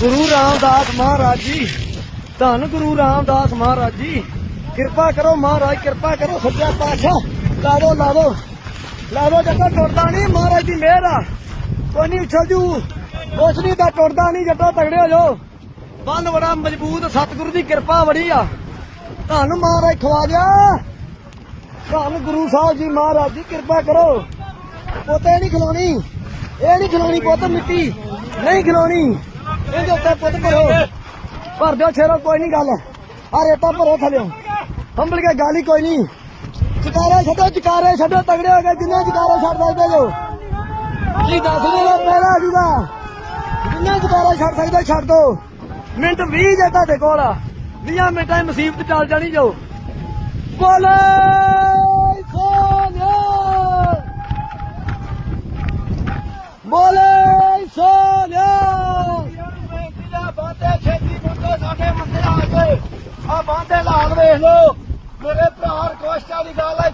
ਗੁਰੂ ਰਾਮਦਾਸ ਮਹਾਰਾਜ ਜੀ, ਧੰਨ ਗੁਰੂ ਰਾਮਦਾਸ ਮਹਾਰਾਜ ਜੀ। ਕਿਰਪਾ ਕਰੋ ਮਹਾਰਾਜ, ਕਿਰਪਾ ਕਰੋ ਸੱਚਾ ਪਾਤਸ਼ਾਹ। ਲਾ ਦੋ ਲਾ ਦੋ ਲਾ ਦੋ ਜੱਟਾ ਟੁੱਟਦਾ ਨਹੀਂ, ਮਹਾਰਾਜ ਦੀ ਮਿਹਰ ਆ। ਕੋਈ ਨਹੀਂ ਉਛਲ ਜੂ। ਕੁਛ ਨਹੀਂ, ਤਾਂ ਟੁੱਟਦਾ ਨਹੀਂ, ਜੱਟਾ ਤਗੜੇ ਹੋ ਜਾਓ। ਬੰਨ ਬੜਾ ਮਜ਼ਬੂਤ, ਸਤਿਗੁਰੂ ਦੀ ਕਿਰਪਾ ਬੜੀ ਆ। ਤੁਹਾਨੂੰ ਮਹਾਰਾਜ, ਖਵਾ ਖਵਾਜਾ ਤੁਹਾਨੂੰ ਗੁਰੂ ਸਾਹਿਬ ਜੀ ਮਹਾਰਾਜ ਜੀ, ਕਿਰਪਾ ਕਰੋ। ਪੋਤੇ ਨਹੀਂ ਖਿਲਾਉਣੀ, ਇਹ ਨਹੀਂ ਖਿਲਾਉਣੀ ਪੁੱਤ ਮਿੱਟੀ। ਨਹੀਂ ਖਿਲਾਉਣੀ। ਇਹਦੇ ਉੱਤੇ ਪੁੱਤ ਭਰੋ ਭਰ ਦਿਓ ਛੇਰੋ ਕੋਈ ਨਹੀਂ ਗੱਲ। ਆ ਰੇਤਾ ਭਰੋ ਥਲਿਓ ਹੰਬਲ ਕੇ ਗਾਲੀ ਕੋਈ ਨਹੀਂ ਚਕਾਰੇ ਛੱਡੋ ਚਕਾਰੇ ਛੱਡੋ, ਤਗੜੇ ਹੋ ਗਏ ਜਿੰਨੇ ਚਕਾਰੇ ਛੱਡ ਸਕਦੇ ਜੋ ਕੀ ਦੱਸ ਦੇ ਪਹਿਲਾ ਜੂਗਾ ਜਿੰਨੇ ਚਕਾਰੇ ਛੱਡ ਸਕਦੇ, ਛੱਡ ਦੋ। ਮਿੰਟ 20 ਜੇ ਤੁਹਾਡੇ ਕੋਲ 20 ਮਿੰਟਾਂ 'ਚ ਮੁਸੀਬਤ ਚੱਲ ਜਾਣੀ ਜੋ। ਬੋਲੇ ਸੋਨਿਆ ਬੋਲੇ ਸੋਨਿਆ ਆ ਗਏ ਆ ਬਾਂਦੇ ਲਾਲ ਵੇਖ ਲੋ ਮੇਰੇ ਭਰਾ ਰਿਕਵੈਸਟਾਂ ਦੀ ਗੱਲ ਹੈ